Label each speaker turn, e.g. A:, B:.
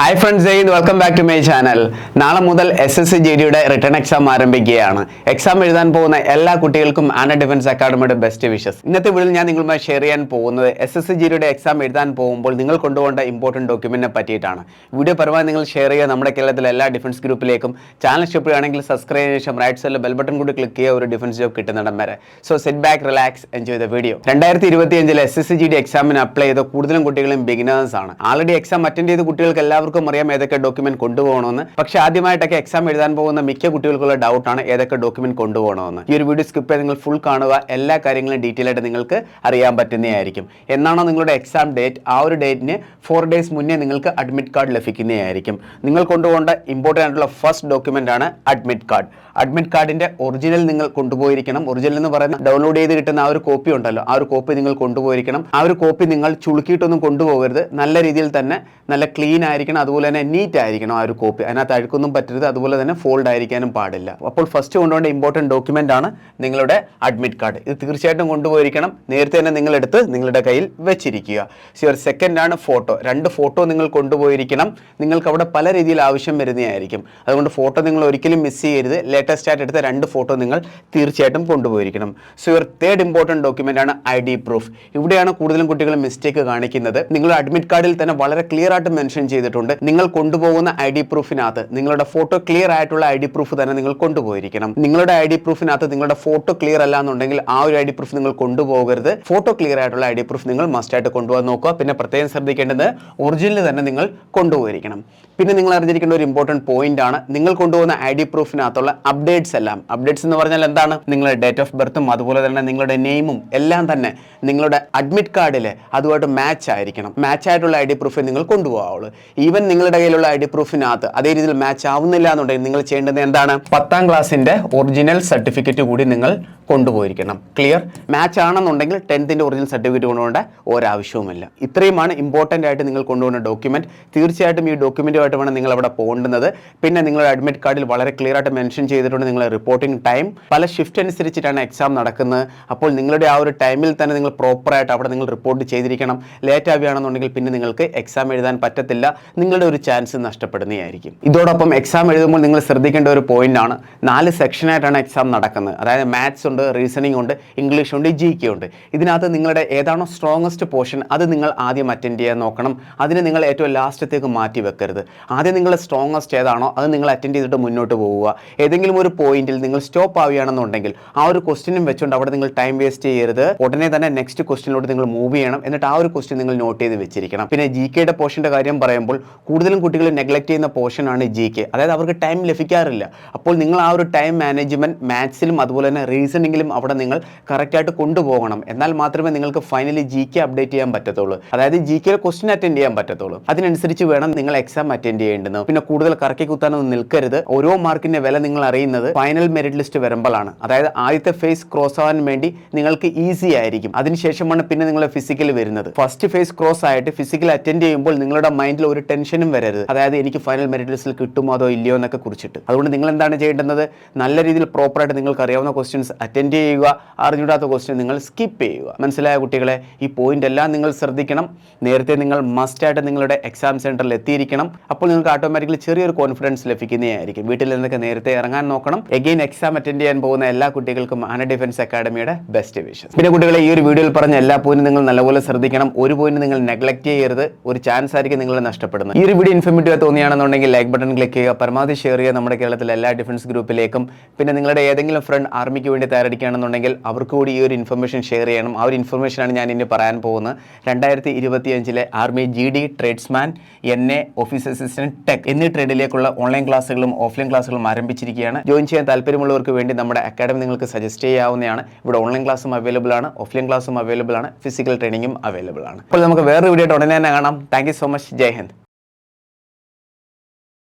A: Hi friends Jai welcome back to my channel നാളെ മുതൽ S S C G ഡിയുടെ return exam ആരംഭിക്കുകയാണ്. Exam എഴുതാൻ പോകുന്ന എല്ലാ കുട്ടികൾക്കും ആന ഡിഫൻസ് അക്കാഡമിയുടെ ബെസ്റ്റ് വിഷസ് ഇന്നത്തെ വീഡിയോയിൽ ഞാൻ നിങ്ങളുമായി ഷെയർ ചെയ്യാൻ പോകുന്നത് എസ് എസ് സി ജി ഡിയുടെ എക്സാം എഴുതാൻ പോകുമ്പോൾ നിങ്ങൾ കൊണ്ടുപോകേണ്ട ഇമ്പോർട്ടന്റ് ഡോക്യുമെന്റിനെ പറ്റിയിട്ടാണ്. വീഡിയോ പരമായി നിങ്ങൾ ഷെയർ ചെയ്യുക. നമ്മുടെ കേരളത്തിലെ എല്ലാ ഡിഫൻസ് ഗ്രൂപ്പിലേക്കും ചാനൽ ഇഷ്ടപ്പെടുകയാണെങ്കിൽ സബ്സ്ക്രൈബ് ചെയ്ത ശേഷം റൈറ്റ് സൈഡിൽ ബെൽ ബട്ടൺ കൂടി ക്ലിക്ക് ചെയ്യുക. ഒരു ഡിഫൻസ് ജോബ് കിട്ടുന്നിടം വരെ. So set back relax enjoy the video രണ്ടായിരത്തി ഇരുപത്തി അഞ്ചിൽ S S C G D എക്സാമിന് അപ്ലൈ ചെയ്ത കൂടുതലും കുട്ടികളും ബിഗിനേഴ്സ് ആണ്. ആൾറെഡി എക്സാം അറ്റൻഡ് ചെയ്ത കുട്ടികൾക്ക് എല്ലാവർക്കും അറിയാം ഏതൊക്കെ ഡോക്യുമെന്റ് കൊണ്ടുപോകണമെന്ന്. പക്ഷെ ആദ്യമായിട്ടൊക്കെ എക്സാം എഴുതാൻ പോകുന്ന മിക്ക കുട്ടികൾക്കുള്ള ഡൗട്ടാണ് ഏതൊക്കെ ഡോക്യുമെന്റ് കൊണ്ടുപോകണമെന്ന്. ഈ ഒരു വീഡിയോ സ്കിപ്പ് നിങ്ങൾ ഫുൾ കാണുക. എല്ലാ കാര്യങ്ങളും ഡീറ്റെയിൽ ആയിട്ട് നിങ്ങൾക്ക് അറിയാൻ പറ്റുന്നതായിരിക്കും. എന്നാണോ നിങ്ങളുടെ എക്സാം ഡേറ്റ് ആ ഒരു ഡേറ്റിന് ഫോർ ഡേയ്സ് മുന്നേ നിങ്ങൾക്ക് അഡ്മിറ്റ് കാർഡ് ലഭിക്കുന്നതായിരിക്കും. നിങ്ങൾ കൊണ്ടുപോകേണ്ട ഇമ്പോർട്ടന്റ് ആയിട്ടുള്ള ഫസ്റ്റ് ഡോക്യുമെന്റ് ആണ് അഡ്മിറ്റ് കാർഡ് അഡ്മിറ്റ് കാർഡിന്റെ ഒറിജിനൽ നിങ്ങൾ കൊണ്ടുപോയിരിക്കണം. ഒറിജിനൽ എന്ന് പറയുന്ന ഡൗൺലോഡ് ചെയ്ത് കിട്ടുന്ന ആ ഒരു കോപ്പി ഉണ്ടല്ലോ. ആ ഒരു കോപ്പി നിങ്ങൾ കൊണ്ടുപോയിരിക്കണം. ആ ഒരു കോപ്പി നിങ്ങൾ ചുളുക്കിയിട്ടൊന്നും കൊണ്ടുപോകരുത്. നല്ല രീതിയിൽ തന്നെ നല്ല ക്ലീൻ ആയിരിക്കണം. അതുപോലെ തന്നെ നീറ്റ് ആയിരിക്കണം ആ ഒരു കോപ്പി അതിനകത്ത് അഴുക്കൊന്നും പറ്റരുത്. അതുപോലെ തന്നെ ഫോൾഡ് ആയിരിക്കാനും പാടില്ല. അപ്പോൾ ഫസ്റ്റ് കൊണ്ടുപോകേണ്ട ഇമ്പോർട്ടന്റ് ഡോക്യുമെന്റ് ആണ് നിങ്ങളുടെ അഡ്മിറ്റ് കാർഡ് ഇത് തീർച്ചയായിട്ടും കൊണ്ടുപോയിരിക്കണം. നേരത്തെ തന്നെ നിങ്ങളെടുത്ത് നിങ്ങളുടെ കയ്യിൽ വെച്ചിരിക്കുക. സിയർ സെക്കൻഡ് ആണ് ഫോട്ടോ രണ്ട് ഫോട്ടോ നിങ്ങൾ കൊണ്ടുപോയിരിക്കണം. നിങ്ങൾക്ക് അവിടെ പല രീതിയിൽ ആവശ്യം വരുന്നതായിരിക്കും. അതുകൊണ്ട് ഫോട്ടോ നിങ്ങൾ ഒരിക്കലും മിസ് ചെയ്യരുത്. ലേറ്റസ്റ്റ് ആയിട്ട് എടുത്ത രണ്ട് ഫോട്ടോ നിങ്ങൾ തീർച്ചയായിട്ടും കൊണ്ടുപോയിരിക്കണം. So your third important document ആണ് ഐ ഡി പ്രൂഫ് ഇവിടെയാണ് കൂടുതലും കുട്ടികൾ മിസ്റ്റേക്ക് കാണിക്കുന്നത്. നിങ്ങൾ അഡ്മിറ്റ് കാർഡിൽ തന്നെ വളരെ ക്ലിയർ ആയിട്ട് മെൻഷൻ ചെയ്തിട്ടുണ്ട്. നിങ്ങൾ കൊണ്ടുപോകുന്ന ഐ ഡി പ്രൂഫിനകത്ത് നിങ്ങളുടെ ഫോട്ടോ ക്ലിയർ ആയിട്ടുള്ള ഐ ഡി പ്രൂഫ് തന്നെ നിങ്ങൾ കൊണ്ടുപോയിരിക്കണം. നിങ്ങളുടെ ഐ ഡി പ്രൂഫിനകത്ത് നിങ്ങളുടെ ഫോട്ടോ ക്ലിയർ അല്ല എന്നുണ്ടെങ്കിൽ ആ ഒരു ഐ ഡി പ്രൂഫ് നിങ്ങൾ കൊണ്ടുപോകരുത്. ഫോട്ടോ ക്ലിയർ ആയിട്ടുള്ള ഐ ഡി പ്രൂഫ് നിങ്ങൾ മസ്റ്റ് ആയിട്ട് കൊണ്ടുപോകാൻ നോക്കുക. പിന്നെ പ്രത്യേകം ശ്രദ്ധിക്കേണ്ടത് ഒറിജിനൽ തന്നെ നിങ്ങൾ കൊണ്ടുപോയിരിക്കണം. പിന്നെ നിങ്ങൾ അറിഞ്ഞിരിക്കേണ്ട ഒരു ഇമ്പോർട്ടന്റ് പോയിന്റ് ആണ്. നിങ്ങൾ കൊണ്ടുപോകുന്ന ഐ ഡി പ്രൂഫിനകത്തുള്ള അപ്ഡേറ്റ്സ് എല്ലാം. അപ്ഡേറ്റ്സ് എന്ന് പറഞ്ഞാൽ എന്താണ്? നിങ്ങളുടെ ഡേറ്റ് ഓഫ് ബർത്തും അതുപോലെ തന്നെ നിങ്ങളുടെ നെയിമും എല്ലാം തന്നെ നിങ്ങളുടെ അഡ്മിറ്റ് കാർഡിൽ അതുമായിട്ട് മാച്ച് ആയിരിക്കണം. മാച്ച് ആയിട്ടുള്ള ഐ ഡി പ്രൂഫ് നിങ്ങൾ കൊണ്ടുപോകാവുള്ളൂ. ഈവൻ നിങ്ങളുടെ കയ്യിലുള്ള ഐ ഡി പ്രൂഫിനകത്ത് അതേ രീതിയിൽ മാച്ച് ആവുന്നില്ല എന്നുണ്ടെങ്കിൽ നിങ്ങൾ ചെയ്യേണ്ടത് എന്താണ്? പത്താം ക്ലാസ്സിന്റെ ഒറിജിനൽ സർട്ടിഫിക്കറ്റ് കൂടി നിങ്ങൾ കൊണ്ടുപോയിരിക്കണം. ക്ലിയർ മാച്ച് ആണെന്നുണ്ടെങ്കിൽ ടെൻത്തിന്റെ ഒറിജിനൽ സർട്ടിഫിക്കറ്റ് കൊണ്ടുപോകേണ്ട ഒരാവശ്യവുമില്ല. ഇത്രയുമാണ് ഇമ്പോർട്ടന്റ് ആയിട്ട് നിങ്ങൾ കൊണ്ടുപോകുന്ന ഡോക്യുമെന്റ് തീർച്ചയായിട്ടും ഈ ഡോക്യുമെന്റുമായിട്ട് വേണം നിങ്ങൾ അവിടെ പോകേണ്ടത് പിന്നെ നിങ്ങളുടെ അഡ്മിറ്റ് കാർഡിൽ വളരെ ക്ലിയർ ആയിട്ട് മെൻഷൻ ചെയ്തിട്ടുണ്ട് നിങ്ങളുടെ റിപ്പോർട്ടിംഗ് ടൈം പല ഷിഫ്റ്റ് അനുസരിച്ചിട്ടാണ് എക്സാം നടക്കുന്നത്. അപ്പോൾ നിങ്ങളുടെ ആ ഒരു ടൈമിൽ തന്നെ നിങ്ങൾ പ്രോപ്പറായിട്ട് അവിടെ നിങ്ങൾ റിപ്പോർട്ട് ചെയ്തിരിക്കണം. ലേറ്റ് ആവുകയാണെന്നുണ്ടെങ്കിൽ പിന്നെ നിങ്ങൾക്ക് എക്സാം എഴുതാൻ പറ്റത്തില്ല. നിങ്ങളുടെ ഒരു ചാൻസ് നഷ്ടപ്പെടുന്നതായിരിക്കും. ഇതോടൊപ്പം എക്സാം എഴുതുമ്പോൾ നിങ്ങൾ ശ്രദ്ധിക്കേണ്ട ഒരു പോയിന്റ് ആണ്. നാല് സെക്ഷനായിട്ടാണ് എക്സാം നടക്കുന്നത്. അതായത് മാത്സ് ഉണ്ട് റീസണിംഗ് ഉണ്ട് ഇംഗ്ലീഷ് ഉണ്ട് ജി കെ ഉണ്ട്. ഇതിനകത്ത് നിങ്ങളുടെ ഏതാണോ സ്ട്രോങ്ങസ്റ്റ് പോർഷൻ അത് നിങ്ങൾ ആദ്യം അറ്റൻഡ് ചെയ്യാൻ നോക്കണം. അതിന് നിങ്ങൾ ഏറ്റവും ലാസ്റ്റത്തേക്ക് മാറ്റി വെക്കരുത്. ആദ്യം നിങ്ങൾ സ്ട്രോങ്ങസ്റ്റ് ഏതാണോ അത് നിങ്ങൾ അറ്റൻഡ് ചെയ്തിട്ട് മുന്നോട്ട് പോവുക. ഏതെങ്കിലും ഒരു പോയിന്റിൽ നിങ്ങൾ സ്റ്റോപ്പ് ആവുകയാണെന്നുണ്ടെങ്കിൽ ആ ഒരു ക്വസ്റ്റിനും വെച്ചുകൊണ്ട് അവിടെ നിങ്ങൾ ടൈം വേസ്റ്റ് ചെയ്യരുത്. ഉടനെ തന്നെ നെക്സ്റ്റ് ക്വസ്റ്റിനിലോട്ട് നിങ്ങൾ മൂവ് ചെയ്യണം. എന്നിട്ട് ആ ഒരു ക്വസ്റ്റ്യൻ നിങ്ങൾ നോട്ട് ചെയ്ത് വെച്ചിരിക്കണം. പിന്നെ ജി കെയുടെ പോർഷന്റെ കാര്യം പറയുമ്പോൾ കൂടുതലും കുട്ടികൾ നെഗ്ലക്ട് ചെയ്യുന്ന പോർഷനാണ് ജി കെ അതായത് അവർക്ക് ടൈം ലഭിക്കാറില്ല. അപ്പോൾ നിങ്ങൾ ആ ഒരു ടൈം മാനേജ്മെന്റ് മാത്സിലും അതുപോലെ തന്നെ റീസണിങ്ങിലും അവിടെ നിങ്ങൾ കറക്റ്റായിട്ട് കൊണ്ടുപോകണം. എന്നാൽ മാത്രമേ നിങ്ങൾക്ക് ഫൈനലി ജി കെ അപ്ഡേറ്റ് ചെയ്യാൻ പറ്റത്തുള്ളൂ. അതായത് ജി കെ ക്വസ്റ്റ്യൻ അറ്റൻഡ് ചെയ്യാൻ പറ്റത്തുള്ളൂ. അതിനനുസരിച്ച് വേണം നിങ്ങൾ എക്സാം അറ്റൻഡ് ചെയ്യേണ്ടത്. പിന്നെ കൂടുതൽ കറക്കി കുത്താനൊന്നും നിൽക്കരുത്. ഓരോ മാർക്കിന്റെ വില നിങ്ങൾ അറിയുന്നത് ഫൈനൽ മെറിറ്റ് ലിസ്റ്റ് വരുമ്പോഴാണ്. അതായത് ആദ്യത്തെ ഫേസ് ക്രോസ് ആവാൻ വേണ്ടി നിങ്ങൾക്ക് ഈസി ആയിരിക്കും. അതിനുശേഷമാണ് പിന്നെ നിങ്ങൾ ഫിസിക്കൽ വരുന്നത്. ഫസ്റ്റ് ഫേസ് ക്രോസ് ആയിട്ട് ഫിസിക്കൽ അറ്റൻഡ് ചെയ്യുമ്പോൾ നിങ്ങളുടെ മൈൻഡിൽ ഒരു ടെൻഷനും വരരുത്. അതായത് എനിക്ക് ഫൈനൽ മെറിറ്റ് ലിസ്റ്റിൽ കിട്ടുമോ അതോ ഇല്ലയോ എന്നൊക്കെ കുറിച്ചിട്ട്. അതുകൊണ്ട് നിങ്ങൾ എന്താണ് ചെയ്യേണ്ടത്? നല്ല രീതിയിൽ പ്രോപ്പറായിട്ട് നിങ്ങൾക്ക് അറിയാവുന്ന ക്വസ്റ്റ്യൻസ് അറ്റൻഡ് ചെയ്യുക അറിഞ്ഞൂടാത്ത ക്വസ്റ്റ്യൻ നിങ്ങൾ സ്കിപ്പ് ചെയ്യുക. മനസ്സിലായ കുട്ടികളെ ഈ പോയിന്റ് എല്ലാം നിങ്ങൾ ശ്രദ്ധിക്കണം. നേരത്തെ നിങ്ങൾ മസ്റ്റായിട്ട് നിങ്ങളുടെ എക്സാം സെന്ററിൽ എത്തിയിരിക്കണം. അപ്പോൾ നിങ്ങൾക്ക് ഓട്ടോമാറ്റിക്കലി ചെറിയൊരു കോൺഫിഡൻസ് ലഭിക്കുന്നതായിരിക്കും. വീട്ടിൽ നിന്നൊക്കെ നേരത്തെ ഇറങ്ങാൻ നോക്കണം. എഗെയിൻ എക്സാം അറ്റൻഡ് ചെയ്യാൻ പോകുന്ന എല്ലാ കുട്ടികൾക്കും ആന ഡിഫൻസ് അക്കാഡമിയുടെ ബെസ്റ്റ് വിഷസ് പിന്നെ കുട്ടികളെ ഈ ഒരു വീഡിയോയിൽ പറഞ്ഞ എല്ലാ പോയിന്റും നിങ്ങൾ നല്ലപോലെ ശ്രദ്ധിക്കണം. ഒരു പോയിന്റ് നിങ്ങൾ നെഗ്ലക്ട് ചെയ്യരുത്. ഒരു ചാൻസ് ആയിരിക്കും നിങ്ങൾ നഷ്ടപ്പെടുന്നത്. ഈ ഒരു വീഡിയോ ഇൻഫോർമേറ്റീവ് തോന്നിയാണെന്നുണ്ടെങ്കിൽ ലൈക്ക് ബട്ടൺ ക്ലിക്ക് ചെയ്യുക. പരമാവധി ഷെയർ ചെയ്യുക. നമ്മുടെ കേരളത്തിലെ എല്ലാ ഡിഫൻസ് ഗ്രൂപ്പിലേക്കും പിന്നെ നിങ്ങളുടെ ഏതെങ്കിലും ഫ്രണ്ട് ആർമിക്ക് വേണ്ടി തയ്യാറെടുക്കുകയാണെന്നുണ്ടെങ്കിൽ അവർക്ക് കൂടി ഈ ഒരു ഇൻഫർമേഷൻ ഷെയർ ചെയ്യണം. ആ ഒരു ഇൻഫർമേഷനാണ് ഞാൻ ഇനി പറയാൻ പോകുന്നത്. രണ്ടായിരത്തി ഇരുപത്തിയഞ്ചിലെ army G D tradesman N A office assistant tech എന്നീ ട്രേഡിലേക്കുള്ള ഓൺലൈൻ ക്ലാസ്സുകളും ഓഫ്ലൈൻ ക്ലാസ്സുകളും ആരംഭിച്ചിരിക്കുകയാണ്. ജോയിൻ ചെയ്യാൻ താല്പര്യമുള്ളവർക്ക് വേണ്ടി നമ്മുടെ അക്കാഡമി നിങ്ങൾക്ക് സജസ്റ്റ് ചെയ്യാവുന്നതാണ്. ഇവിടെ ഓൺലൈൻ ക്ലാസ്സും അവൈലബിൾ ആണ് ഓഫ്ലൈൻ ക്ലാസ്സും അവൈലബിൾ ആണ് ഫിസിക്കൽ ട്രെയിനിങ്ങും അവൈലബിൾ ആണ്. അപ്പോൾ നമുക്ക് വേറെ വീഡിയോ ഉടനെ തന്നെ കാണാം. Thank so much Jai Hind.